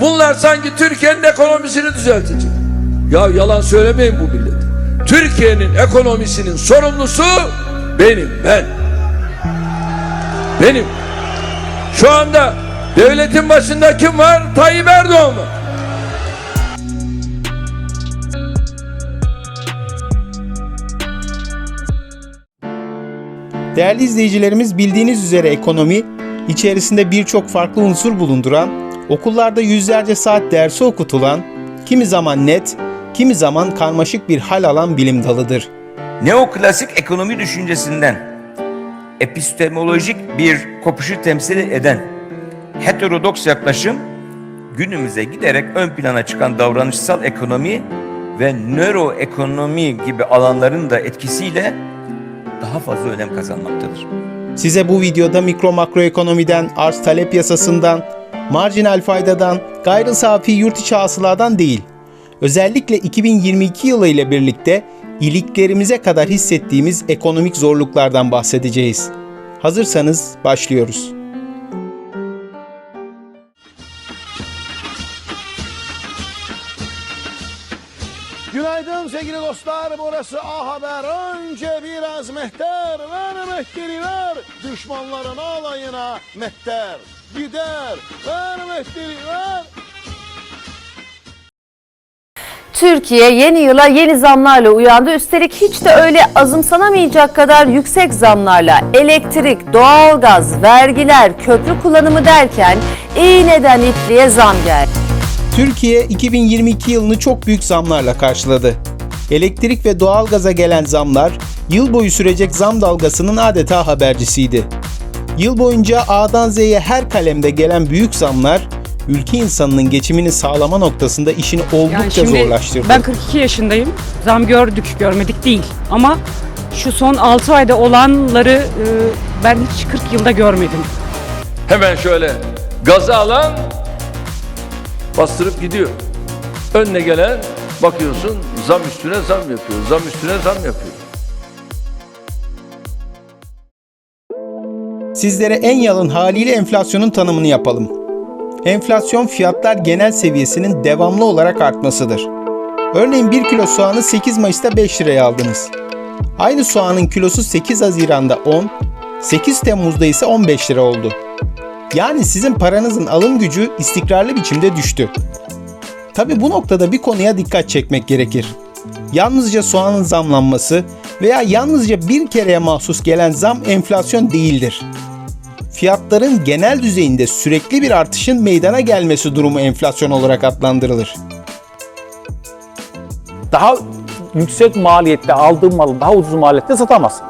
Bunlar sanki Türkiye'nin ekonomisini düzeltecek. Ya yalan söylemeyin bu millete. Türkiye'nin ekonomisinin sorumlusu benim, ben. Benim. Şu anda devletin başında kim var? Tayyip Erdoğan mı? Değerli izleyicilerimiz bildiğiniz üzere ekonomi içerisinde birçok farklı unsur bulunduran, okullarda yüzlerce saat dersi okutulan, kimi zaman net, kimi zaman karmaşık bir hal alan bilim dalıdır. Neoklasik ekonomi düşüncesinden epistemolojik bir kopuşu temsil eden heterodoks yaklaşım günümüze giderek ön plana çıkan davranışsal ekonomi ve nöroekonomi gibi alanların da etkisiyle daha fazla önem kazanmaktadır. Size bu videoda mikro makroekonomiden, arz talep yasasından, marjinal faydadan, gayri safi yurt içi hasıladan değil, özellikle 2022 yılı ile birlikte iliklerimize kadar hissettiğimiz ekonomik zorluklardan bahsedeceğiz. Hazırsanız başlıyoruz. Günaydın sevgili dostlar. Burası A Haber. Önce biraz mehter. Ver mehteri ver. Düşmanların alayına mehter. Gider. Ver mehteri ver. Türkiye yeni yıla yeni zamlarla uyandı. Üstelik hiç de öyle azımsanamayacak kadar yüksek zamlarla elektrik, doğalgaz, vergiler, köprü kullanımı derken iğneden ipliğe zam geldi. Türkiye 2022 yılını çok büyük zamlarla karşıladı. Elektrik ve doğalgaza gelen zamlar yıl boyu sürecek zam dalgasının adeta habercisiydi. Yıl boyunca A'dan Z'ye her kalemde gelen büyük zamlar ülke insanının geçimini sağlama noktasında işini oldukça Yani şimdi zorlaştırdı. ben 42 yaşındayım. Zam gördük, görmedik değil. Ama şu son 6 ayda olanları e, ben hiç 40 yılda görmedim. Hemen şöyle gazı alan bastırıp gidiyor. Önüne gelen bakıyorsun zam üstüne zam yapıyor. Zam üstüne zam yapıyor. Sizlere en yalın haliyle enflasyonun tanımını yapalım. Enflasyon fiyatlar genel seviyesinin devamlı olarak artmasıdır. Örneğin 1 kilo soğanı 8 Mayıs'ta 5 liraya aldınız. Aynı soğanın kilosu 8 Haziran'da 10, 8 Temmuz'da ise 15 lira oldu. Yani sizin paranızın alım gücü istikrarlı biçimde düştü. Tabi bu noktada bir konuya dikkat çekmek gerekir. Yalnızca soğanın zamlanması veya yalnızca bir kereye mahsus gelen zam enflasyon değildir. Fiyatların genel düzeyinde sürekli bir artışın meydana gelmesi durumu enflasyon olarak adlandırılır. daha yüksek maliyette aldığın malı daha ucuz maliyette satamazsın.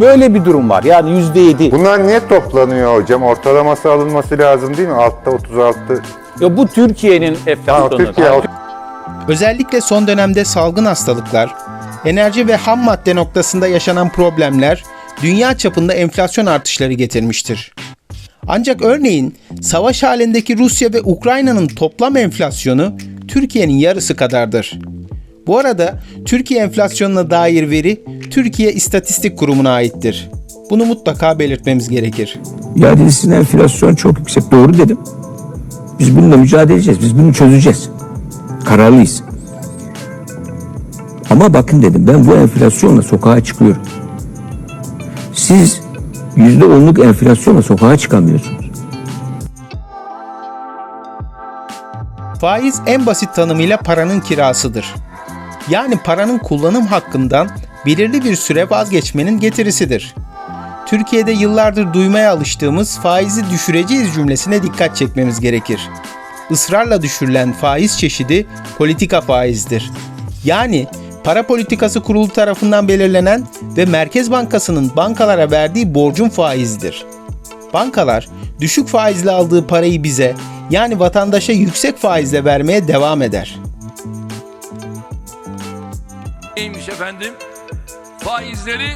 Böyle bir durum var. Yani yüzde yedi. Bunlar niye toplanıyor hocam? Ortalaması alınması lazım değil mi? Altta 36. Ya bu Türkiye'nin Ha, enflasyonu. Türkiye Özellikle son dönemde salgın hastalıklar, enerji ve ham madde noktasında yaşanan problemler dünya çapında enflasyon artışları getirmiştir. Ancak örneğin savaş halindeki Rusya ve Ukrayna'nın toplam enflasyonu Türkiye'nin yarısı kadardır. Bu arada Türkiye enflasyonuna dair veri Türkiye İstatistik Kurumu'na aittir. Bunu mutlaka belirtmemiz gerekir. Ya dedi sizin enflasyon çok yüksek. Doğru dedim. Biz bununla mücadele edeceğiz. Biz bunu çözeceğiz. Kararlıyız. Ama bakın dedim ben bu enflasyonla sokağa çıkıyorum. Siz yüzde onluk enflasyonla sokağa çıkamıyorsunuz. Faiz en basit tanımıyla paranın kirasıdır. Yani paranın kullanım hakkından belirli bir süre vazgeçmenin getirisidir. Türkiye'de yıllardır duymaya alıştığımız faizi düşüreceğiz cümlesine dikkat çekmemiz gerekir. Israrla düşürülen faiz çeşidi politika faizdir. Yani para politikası kurulu tarafından belirlenen ve Merkez Bankası'nın bankalara verdiği borcun faizidir. Bankalar düşük faizle aldığı parayı bize yani vatandaşa yüksek faizle vermeye devam eder. Neymiş efendim? Faizleri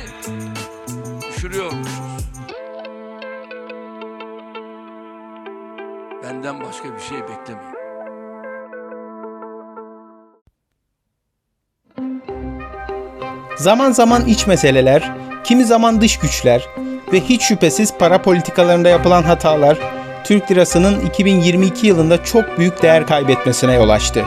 düşürüyormuşuz. Benden başka bir şey beklemeyin. Zaman zaman iç meseleler, kimi zaman dış güçler ve hiç şüphesiz para politikalarında yapılan hatalar Türk lirasının 2022 yılında çok büyük değer kaybetmesine yol açtı.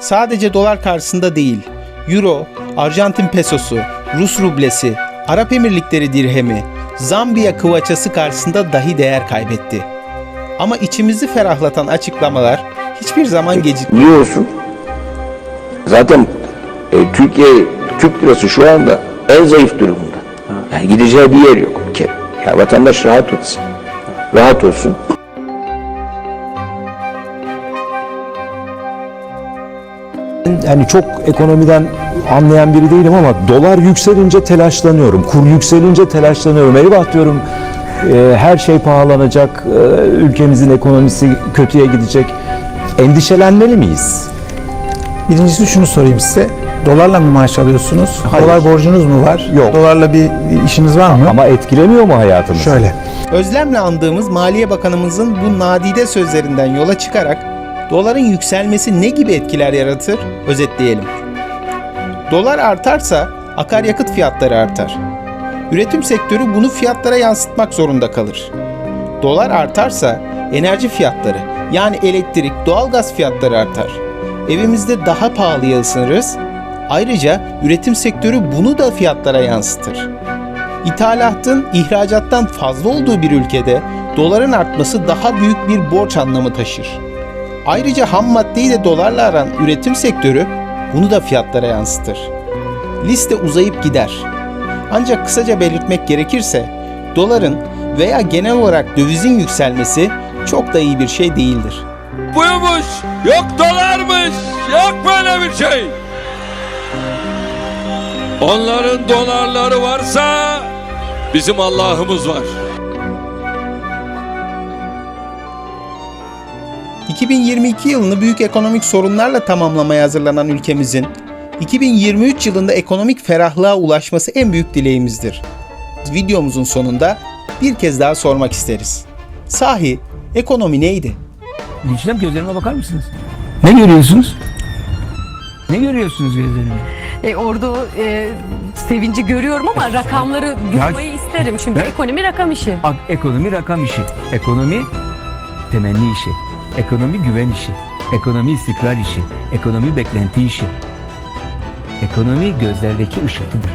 Sadece dolar karşısında değil, euro, Arjantin pesosu, Rus rublesi, Arap Emirlikleri dirhemi, Zambiya kıvaçası karşısında dahi değer kaybetti. Ama içimizi ferahlatan açıklamalar hiçbir zaman gecikmedi. Niye olsun? Zaten e, Türkiye, Türk lirası şu anda en zayıf durumda. Yani gideceği bir yer yok. bir kere. Ya vatandaş rahat olsun. Rahat olsun. Yani çok ekonomiden anlayan biri değilim ama dolar yükselince telaşlanıyorum. Kur yükselince telaşlanıyorum. Eyvah diyorum e, her şey pahalanacak, e, ülkemizin ekonomisi kötüye gidecek. Endişelenmeli miyiz? Birincisi şunu sorayım size. Dolarla mı maaş alıyorsunuz? Hayır. Dolar borcunuz mu var? Yok. Dolarla bir işiniz var mı? Ama etkilemiyor mu hayatımızı? Şöyle. Özlemle andığımız Maliye Bakanımızın bu nadide sözlerinden yola çıkarak doların yükselmesi ne gibi etkiler yaratır özetleyelim. Dolar artarsa akaryakıt fiyatları artar. Üretim sektörü bunu fiyatlara yansıtmak zorunda kalır. Dolar artarsa enerji fiyatları yani elektrik, doğalgaz fiyatları artar. Evimizde daha pahalıya ısınırız. Ayrıca üretim sektörü bunu da fiyatlara yansıtır. İthalatın ihracattan fazla olduğu bir ülkede doların artması daha büyük bir borç anlamı taşır. Ayrıca ham maddeyi de dolarla aran üretim sektörü bunu da fiyatlara yansıtır. Liste uzayıp gider. Ancak kısaca belirtmek gerekirse doların veya genel olarak dövizin yükselmesi çok da iyi bir şey değildir. Buymuş, yok dolarmış, yok böyle bir şey. Onların dolarları varsa bizim Allah'ımız var. 2022 yılını büyük ekonomik sorunlarla tamamlamaya hazırlanan ülkemizin 2023 yılında ekonomik ferahlığa ulaşması en büyük dileğimizdir. Videomuzun sonunda bir kez daha sormak isteriz. Sahi ekonomi neydi? Gülçinem gözlerime bakar mısınız? Ne görüyorsunuz? Ne görüyorsunuz gözlerime? E, orada e, sevinci görüyorum ama rakamları görmeyi isterim. Çünkü Ben- ekonomi rakam işi. Ak- Ekonomi rakam işi. Ekonomi temenni işi. Ekonomi güven işi. Ekonomi istikrar işi. Ekonomi beklenti işi. Ekonomi gözlerdeki ışıltıdır.